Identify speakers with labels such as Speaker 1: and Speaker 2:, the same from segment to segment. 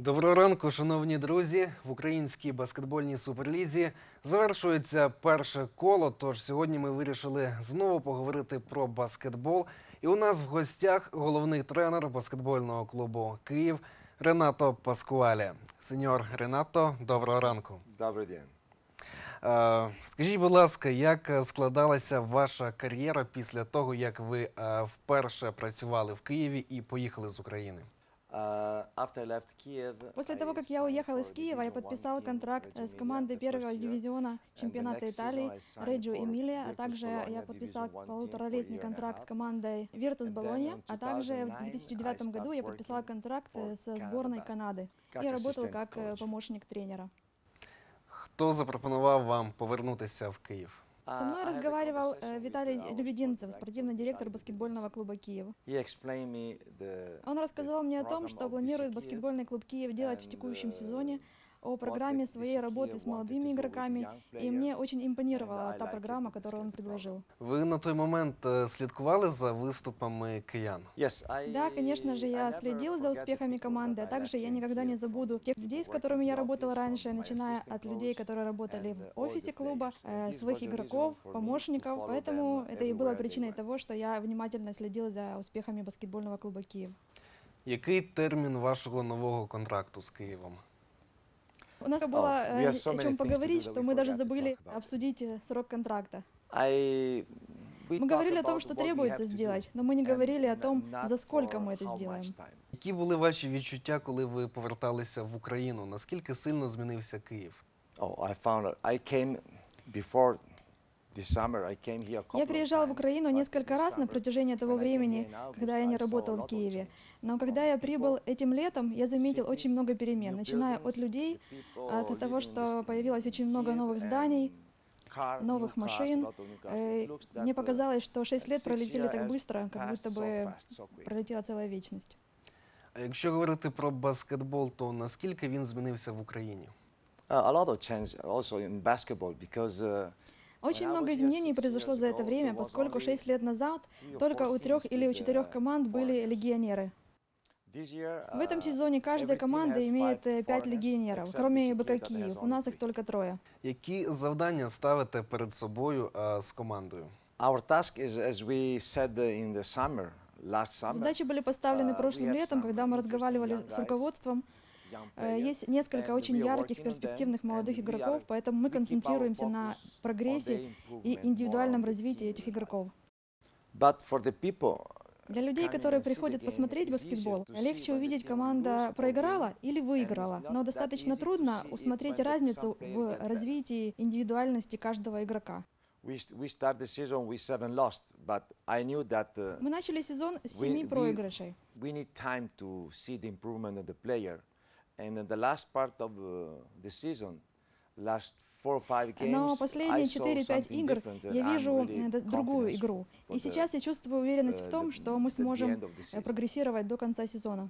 Speaker 1: Доброго ранку, шановні друзі. В українській баскетбольній суперлізі завершується перше коло. Тож сьогодні ми вирішили знову поговорити про баскетбол. І у нас в гостях головний тренер баскетбольного клубу Київ Ренато Паскуалі. Сеньор Ренато, доброго ранку.
Speaker 2: Добрий день.
Speaker 1: Е, Скажіть, будь ласка, як складалася ваша кар'єра після того, як ви е, вперше працювали в Києві і поїхали з України?
Speaker 2: Kiev,
Speaker 3: После
Speaker 2: I
Speaker 3: того, как я уехал из Киева, я подписал контракт э, с командой первого дивизиона чемпионата Италии
Speaker 2: for
Speaker 3: Эмилия, а также я подписал полуторалетний контракт с командой
Speaker 2: then
Speaker 3: Болонья, а также в
Speaker 2: 2009
Speaker 3: 2009
Speaker 2: I
Speaker 3: году я подписал контракт э, со сборной Канады и работал как э, помощник тренера.
Speaker 1: Хто запропонував вам повернутися в Київ?
Speaker 3: Со мной
Speaker 2: had a
Speaker 3: разговаривал э, Виталий Лебединцев,
Speaker 2: sports
Speaker 3: спортивный директор баскетбольного клуба Киев. Он рассказал мне о том, что планирует баскетбольный клуб Киев делать в текущем
Speaker 2: uh,
Speaker 3: сезоне, о
Speaker 2: what
Speaker 3: программе
Speaker 2: the
Speaker 3: своей
Speaker 2: BC
Speaker 3: работы
Speaker 2: Kiev
Speaker 3: с
Speaker 2: wanted
Speaker 3: молодыми
Speaker 2: to do with
Speaker 3: игроками,
Speaker 2: young
Speaker 3: и
Speaker 2: players.
Speaker 3: мне очень импонировала
Speaker 2: I
Speaker 3: та
Speaker 2: like
Speaker 3: программа,
Speaker 2: it,
Speaker 3: которую он
Speaker 2: this
Speaker 3: предложил.
Speaker 1: Ви на той момент е, слідкували за виступами киян?
Speaker 2: Yes, I,
Speaker 3: Да, конечно же,
Speaker 2: I
Speaker 3: я
Speaker 2: never
Speaker 3: следила за
Speaker 2: forget the
Speaker 3: успехами
Speaker 2: people
Speaker 3: команды,
Speaker 2: that
Speaker 3: а
Speaker 2: I
Speaker 3: также
Speaker 2: left
Speaker 3: я
Speaker 2: in
Speaker 3: никогда не
Speaker 2: Kiev
Speaker 3: забуду
Speaker 2: from
Speaker 3: тех людей, с
Speaker 2: working
Speaker 3: которыми я
Speaker 2: in the
Speaker 3: работала
Speaker 2: office,
Speaker 3: раньше,
Speaker 2: from my
Speaker 3: начиная
Speaker 2: assistant
Speaker 3: от людей,
Speaker 2: coach
Speaker 3: которые работали
Speaker 2: and,
Speaker 3: в
Speaker 2: uh, all
Speaker 3: офисе
Speaker 2: the
Speaker 3: клуба,
Speaker 2: players. And
Speaker 3: э,
Speaker 2: this
Speaker 3: своих
Speaker 2: was the reason
Speaker 3: игроков,
Speaker 2: for me to
Speaker 3: помощников,
Speaker 2: follow
Speaker 3: поэтому
Speaker 2: them
Speaker 3: это и было
Speaker 2: everywhere they
Speaker 3: причиной
Speaker 2: went.
Speaker 3: того, что я внимательно следила за успехами баскетбольного клуба Киев.
Speaker 1: Який термін вашого нового контракту з Києвом?
Speaker 3: У нас
Speaker 2: we
Speaker 3: было э,
Speaker 2: have so
Speaker 3: о
Speaker 2: many
Speaker 3: чем
Speaker 2: things to do
Speaker 3: поговорить,
Speaker 2: that
Speaker 3: что
Speaker 2: we
Speaker 3: мы даже
Speaker 2: forgot to
Speaker 3: забыли
Speaker 2: talk about.
Speaker 3: обсудить э, срок контракта.
Speaker 2: I, we
Speaker 3: Мы
Speaker 2: talked
Speaker 3: говорили о
Speaker 2: about
Speaker 3: том, что
Speaker 2: what we
Speaker 3: требуется
Speaker 2: have to do,
Speaker 3: сделать, но мы не
Speaker 2: and
Speaker 3: говорили о
Speaker 2: n-
Speaker 3: том,
Speaker 2: not
Speaker 3: за сколько
Speaker 2: for
Speaker 3: мы это
Speaker 2: how much
Speaker 3: сделаем.
Speaker 2: time.
Speaker 1: Які були ваші відчуття, коли ви поверталися в Україну? Наскільки сильно змінився Київ?
Speaker 2: Oh, I found out. I came before
Speaker 3: Я
Speaker 2: of
Speaker 3: приезжал в
Speaker 2: times,
Speaker 3: Украину
Speaker 2: but
Speaker 3: несколько
Speaker 2: this
Speaker 3: раз на
Speaker 2: summer,
Speaker 3: протяжении того
Speaker 2: when I came
Speaker 3: времени,
Speaker 2: here in August,
Speaker 3: когда я не
Speaker 2: I saw a
Speaker 3: работал
Speaker 2: lot
Speaker 3: в
Speaker 2: of
Speaker 3: Киеве.
Speaker 2: change.
Speaker 3: Но когда я
Speaker 2: From
Speaker 3: прибыл
Speaker 2: people,
Speaker 3: этим летом, я заметил
Speaker 2: city,
Speaker 3: очень много
Speaker 2: new
Speaker 3: перемен, начиная от
Speaker 2: buildings,
Speaker 3: людей,
Speaker 2: the people
Speaker 3: от того,
Speaker 2: living
Speaker 3: что
Speaker 2: in
Speaker 3: появилось очень много
Speaker 2: Kiev
Speaker 3: новых
Speaker 2: and
Speaker 3: зданий,
Speaker 2: car-
Speaker 3: новых
Speaker 2: new cars,
Speaker 3: машин.
Speaker 2: lot of new cars.
Speaker 3: Э,
Speaker 2: It looks that,
Speaker 3: Мне
Speaker 2: uh,
Speaker 3: показалось, что шесть лет
Speaker 2: six
Speaker 3: пролетели
Speaker 2: years
Speaker 3: так
Speaker 2: has
Speaker 3: быстро, как
Speaker 2: passed
Speaker 3: будто
Speaker 2: so
Speaker 3: бы
Speaker 2: fast, so quick.
Speaker 3: пролетела целая вечность.
Speaker 1: А якщо говорити про баскетбол, то наскільки він змінився в Україні?
Speaker 2: Uh, a lot of change also in basketball because uh,
Speaker 3: очень много изменений произошло за это время, поскольку шесть лет назад только у трех или у четырех команд были легионеры. В этом
Speaker 2: uh,
Speaker 3: сезоне каждая команда имеет э, пять легионеров, кроме БК Киев. У нас их только трое.
Speaker 1: Які завдання ставите перед собою з командою?
Speaker 2: Summer, last summer,
Speaker 3: Задачи были поставлены
Speaker 2: uh,
Speaker 3: прошлым летом, когда мы разговаривали с руководством. Э, Есть несколько очень ярких, перспективных молодых игроков, поэтому мы концентрируемся на прогрессе и индивидуальном развитии этих игроков. Для людей, которые приходят посмотреть баскетбол, легче увидеть, команда проиграла или выиграла, но достаточно трудно усмотреть разницу в развитии индивидуальности каждого игрока.
Speaker 2: uh,
Speaker 3: Мы начали сезон с семи проигрышей.
Speaker 2: we need time to see the improvement of the player. And in the last part of uh, the season, last four or five games,
Speaker 3: Но
Speaker 2: I
Speaker 3: последние
Speaker 2: saw
Speaker 3: 4-5
Speaker 2: something
Speaker 3: игр
Speaker 2: different, and
Speaker 3: я
Speaker 2: I'm
Speaker 3: вижу
Speaker 2: really
Speaker 3: э, д- другую
Speaker 2: confident
Speaker 3: игру.
Speaker 2: for
Speaker 3: И
Speaker 2: the-
Speaker 3: сейчас я чувствую уверенность
Speaker 2: uh,
Speaker 3: в том,
Speaker 2: the-
Speaker 3: что мы
Speaker 2: at the
Speaker 3: сможем
Speaker 2: end of the
Speaker 3: э,
Speaker 2: season.
Speaker 3: прогрессировать до конца сезона.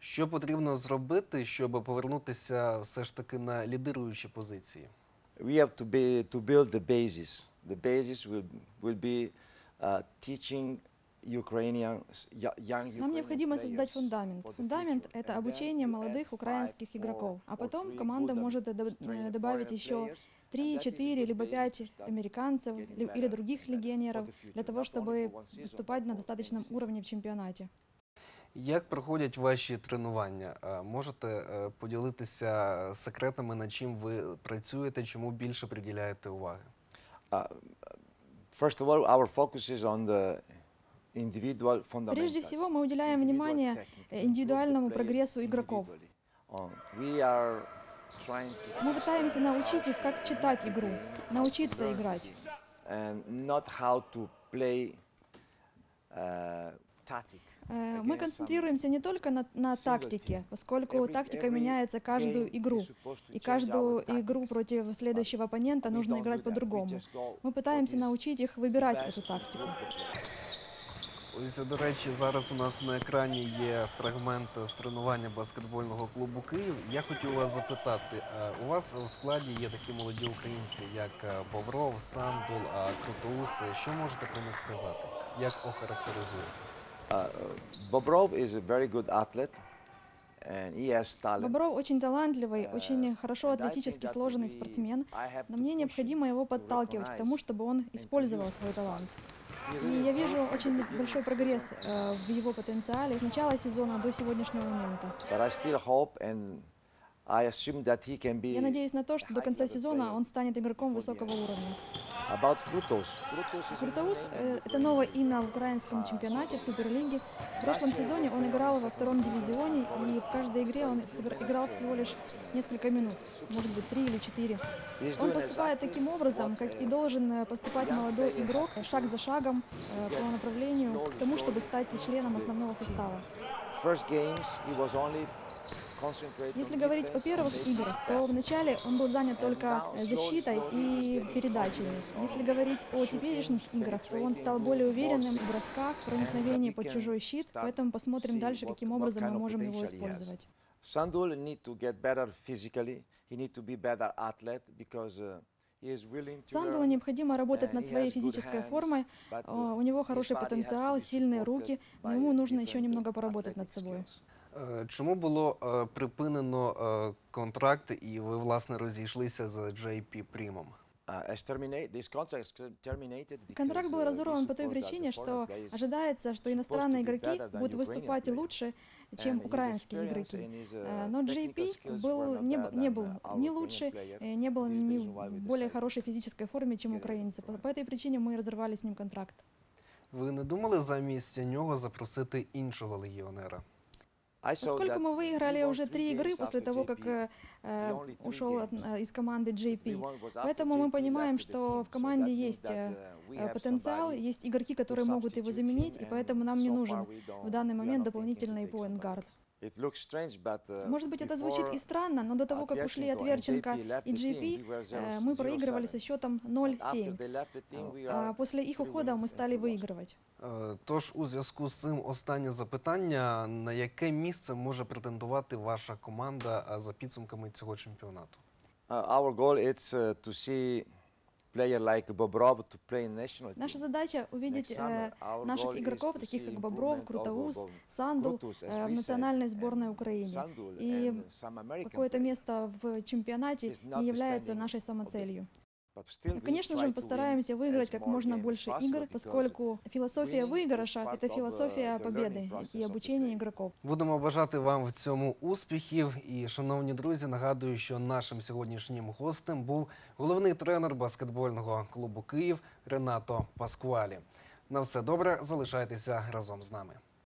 Speaker 1: Що потрібно зробити, щоб повернутися все ж таки на лідируючі позиції?
Speaker 2: we have to be to build the basis. The basis will will be uh, teaching Ukrainian y- young
Speaker 3: Нам
Speaker 2: Ukrainian
Speaker 3: необходимо создать
Speaker 2: players
Speaker 3: фундамент.
Speaker 2: for the
Speaker 3: Фундамент
Speaker 2: future. —
Speaker 3: это
Speaker 2: And then
Speaker 3: обучение
Speaker 2: we
Speaker 3: молодых
Speaker 2: add
Speaker 3: украинских
Speaker 2: five,
Speaker 3: игроков.
Speaker 2: four
Speaker 3: А
Speaker 2: or
Speaker 3: потом
Speaker 2: three
Speaker 3: команда
Speaker 2: good
Speaker 3: может доб- э,
Speaker 2: trained
Speaker 3: добавить
Speaker 2: foreign
Speaker 3: еще
Speaker 2: players,
Speaker 3: 3,
Speaker 2: and that is
Speaker 3: 4,
Speaker 2: the
Speaker 3: либо
Speaker 2: basis
Speaker 3: 5
Speaker 2: to start
Speaker 3: американцев
Speaker 2: getting
Speaker 3: ли- или
Speaker 2: better
Speaker 3: других
Speaker 2: for the
Speaker 3: легионеров
Speaker 2: future,
Speaker 3: для того,
Speaker 2: not only
Speaker 3: чтобы
Speaker 2: for one season,
Speaker 3: выступать
Speaker 2: but
Speaker 3: на
Speaker 2: for
Speaker 3: достаточном
Speaker 2: many
Speaker 3: уровне в чемпионате.
Speaker 1: Як проходять ваші тренування? Е, Можете е, поділитися секретами, над чим ви працюєте, чому більше приділяєте уваги?
Speaker 2: Uh, first of all, our focus is on the individual fundamentals.
Speaker 3: Прежде всего, мы уделяем внимание э, индивидуальному прогрессу игроков. Мы пытаемся научить их, как читать игру, научиться играть. Э,
Speaker 2: against
Speaker 3: Мы концентрируемся не только на, на тактике, поскольку тактика меняется каждую игру. И каждую игру против следующего оппонента нужно играть по-другому. Мы пытаемся научить их выбирать эту тактику.
Speaker 2: group of players.
Speaker 1: Ось, до речі, зараз у нас на екрані є фрагмент з тренування баскетбольного клубу Київ. Я хотів вас запитати, е, у вас у складі є такі молоді українці, як е, Бобров, Сандул, е, Крутоус. Що можете про них сказати? Як охарактеризуєте?
Speaker 2: Uh, Bobrov is a very good athlete, and he has talent.
Speaker 3: Бобров очень талантливый,
Speaker 2: Uh,
Speaker 3: очень хорошо
Speaker 2: and I think
Speaker 3: атлетически
Speaker 2: that
Speaker 3: сложенный
Speaker 2: we-
Speaker 3: спортсмен,
Speaker 2: I have
Speaker 3: но
Speaker 2: to
Speaker 3: мне
Speaker 2: push
Speaker 3: необходимо
Speaker 2: him
Speaker 3: его
Speaker 2: to
Speaker 3: подталкивать к тому,
Speaker 2: recognize
Speaker 3: чтобы он
Speaker 2: and to
Speaker 3: использовал
Speaker 2: use.
Speaker 3: свой талант. И я вижу очень большой прогресс э, в его потенциале с начала сезона до сегодняшнего момента. Я надеюсь на то, что до конца сезона он станет игроком высокого уровня.
Speaker 2: About
Speaker 3: Крутоус
Speaker 2: in
Speaker 3: э, – это новое имя в украинском чемпионате, в Суперлиге. В прошлом сезоне он играл во втором дивизионе, и в каждой игре он играл всего лишь несколько минут, может быть, три или четыре. Он поступает таким образом, как и должен э, поступать молодой игрок, шаг за шагом э, по направлению к тому, чтобы стать членом основного состава. Если говорить о первых играх, то вначале он был занят только э, защитой и передачами. Если говорить о теперешних играх, то он стал более уверенным в бросках, проникновении под чужой щит, поэтому посмотрим дальше, каким образом мы можем его использовать.
Speaker 2: Sandul need to get better physically. He need to be better athlete because uh,
Speaker 3: Сандалу необходимо работать над своей физической формой. О,
Speaker 2: uh,
Speaker 3: У него хороший потенциал, сильные руки, но ему нужно еще немного поработать над собой.
Speaker 2: skills.
Speaker 1: Е, Чому було е, припинено е, контракт і ви власне розійшлися з JP Примом?
Speaker 2: Uh, as terminate, this contract is terminated
Speaker 3: Контракт
Speaker 2: because,
Speaker 3: был
Speaker 2: uh, we
Speaker 3: разорван по той
Speaker 2: support that the
Speaker 3: причине,
Speaker 2: foreign
Speaker 3: что
Speaker 2: players
Speaker 3: ожидается, что
Speaker 2: supposed
Speaker 3: иностранные
Speaker 2: to be
Speaker 3: игроки
Speaker 2: better than
Speaker 3: будут
Speaker 2: Ukrainian
Speaker 3: выступать
Speaker 2: players.
Speaker 3: лучше, чем
Speaker 2: And his
Speaker 3: украинские
Speaker 2: experience
Speaker 3: игроки.
Speaker 2: and his,
Speaker 3: Э,
Speaker 2: uh,
Speaker 3: Но
Speaker 2: technical
Speaker 3: JP
Speaker 2: skills
Speaker 3: был,
Speaker 2: were not
Speaker 3: не,
Speaker 2: better
Speaker 3: б- не
Speaker 2: than,
Speaker 3: был
Speaker 2: uh, our
Speaker 3: не
Speaker 2: Ukrainian
Speaker 3: лучше,
Speaker 2: player.
Speaker 3: э, не был
Speaker 2: This is
Speaker 3: не
Speaker 2: the reason why we
Speaker 3: в более
Speaker 2: decided
Speaker 3: хорошей физической форме, чем
Speaker 2: get rid of
Speaker 3: украинцы.
Speaker 2: him.
Speaker 3: По, по этой причине мы разорвали с ним контракт.
Speaker 1: Ви не думали замість нього запросити іншого легіонера?
Speaker 3: Поскольку мы выиграли уже три игры после того, как э, ушел от- э, из команды JP. Поэтому мы понимаем, что в команде есть э, э, потенциал, есть игроки, которые могут его заменить, и поэтому нам не нужен в данный момент дополнительный поинтгард.
Speaker 2: It looks strange, but, uh,
Speaker 3: Может быть, это звучит
Speaker 2: before
Speaker 3: и странно, но до того, как ушли
Speaker 2: Отверченко and
Speaker 3: Отверченко
Speaker 2: JP left
Speaker 3: и
Speaker 2: the team,
Speaker 3: JP,
Speaker 2: we were
Speaker 3: э,
Speaker 2: 0-
Speaker 3: мы проигрывали
Speaker 2: 0-7.
Speaker 3: со счетом
Speaker 2: After
Speaker 3: 0-7.
Speaker 2: they left the team, we
Speaker 3: А
Speaker 2: are
Speaker 3: после их
Speaker 2: three
Speaker 3: ухода
Speaker 2: wins
Speaker 3: мы
Speaker 2: and
Speaker 3: стали
Speaker 2: two losses.
Speaker 3: выигрывать.
Speaker 1: Е, Тож, у зв'язку з цим останнє запитання: на яке місце може претендувати ваша команда а, за підсумками цього чемпіонату?
Speaker 2: Uh, our goal is uh, to see
Speaker 3: Наша задача увидеть э, наших игроков, таких как Бобров, Крутоус, э, в национальной сборной.
Speaker 2: Sandul
Speaker 3: И Какое-то место в чемпионате не является нашей самоцелью.
Speaker 2: But still
Speaker 3: Но,
Speaker 2: we
Speaker 3: Конечно
Speaker 2: try
Speaker 3: же, мы
Speaker 2: to win
Speaker 3: постараемся выиграть
Speaker 2: as
Speaker 3: как
Speaker 2: more
Speaker 3: можно
Speaker 2: games
Speaker 3: больше
Speaker 2: possible
Speaker 3: игр,
Speaker 2: because
Speaker 3: поскольку философия
Speaker 2: winning is
Speaker 3: выигрыша –
Speaker 2: part
Speaker 3: это
Speaker 2: of, uh,
Speaker 3: философия
Speaker 2: the
Speaker 3: победы
Speaker 2: learning process
Speaker 3: и
Speaker 2: of the
Speaker 3: обучения
Speaker 2: game.
Speaker 3: игроков.
Speaker 1: Будемо бажати вам в цьому успіхів. І, шановні друзі, нагадую, що нашим сьогоднішнім гостем був головний тренер баскетбольного клубу Київ Ренато Паскуалі. На все добре, залишайтеся разом з нами.